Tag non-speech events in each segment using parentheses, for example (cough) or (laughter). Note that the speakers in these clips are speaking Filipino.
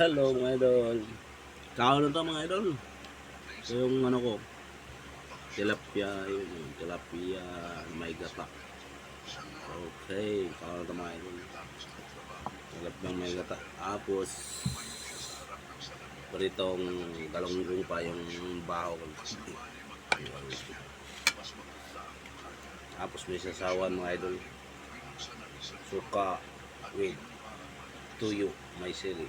Hello mga idol. Kaon na mga idol. Ito yung ano ko. Tilapia. Yun yung tilapia. May gata. Okay. Kaon na mga idol. Tilapia may gata. Tapos paritong galunggong pa yung baho ko. Tapos may sasawan mga idol. Suka with tuyo, may sili.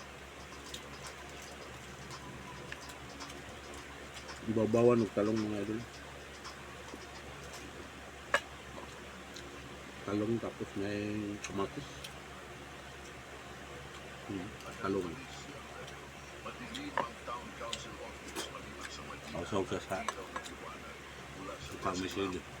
Ibabawan ng talong mga idol. Talong tapos may kamatis. Hmm, talong. Sausaw sa sa sa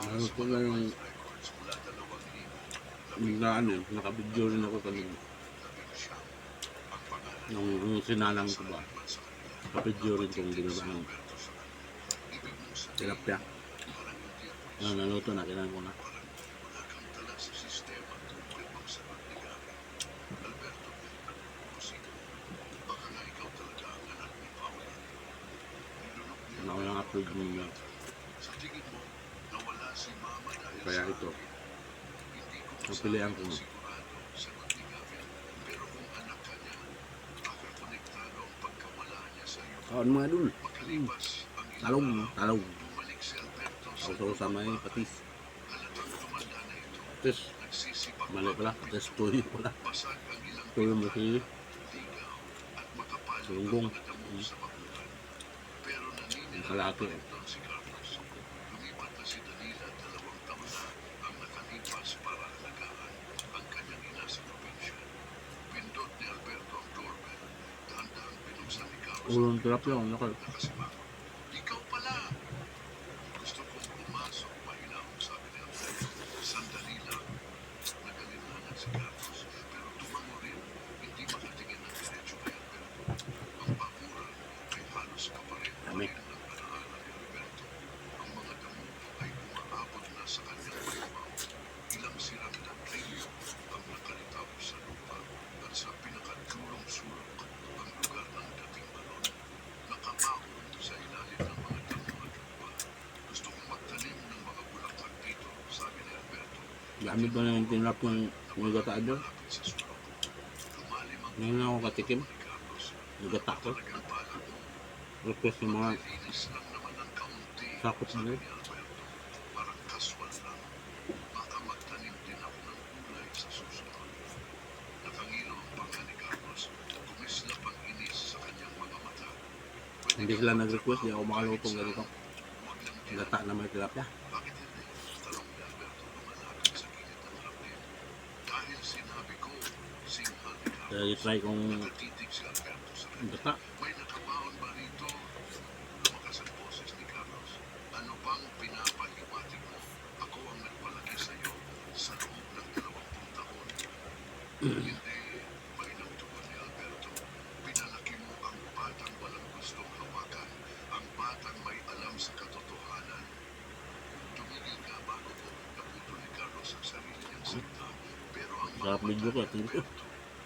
Ano ko na yung yung na ano, nakabidyo rin ako kanina. Nung, nung sinalang ko ba, nakabidyo rin kung ginawa ng tilapia. Ano, naluto na, kailangan ko na. Upload mo Kaya ito. Napilihan ko. Kaon mga dul. Hmm. Talong, talong. Sausaw sa may patis. Patis. Mali pala. Patis tuyo pala. Tuyo mo si Tulunggong. Hmm. Ang kalaki eh. Ulong tirap yun. Nakal. Dami pa ng tinap ng mga gata doon. Ngayon lang ako katikim. Nagata ko. Request ng mga sakot na rin. Hindi sila nag-request, di ako makalutong ganito. Gata naman tilapia. Kaya i-try kong gata. Mm-hmm. (clears throat) Sarap video ko. Thank you.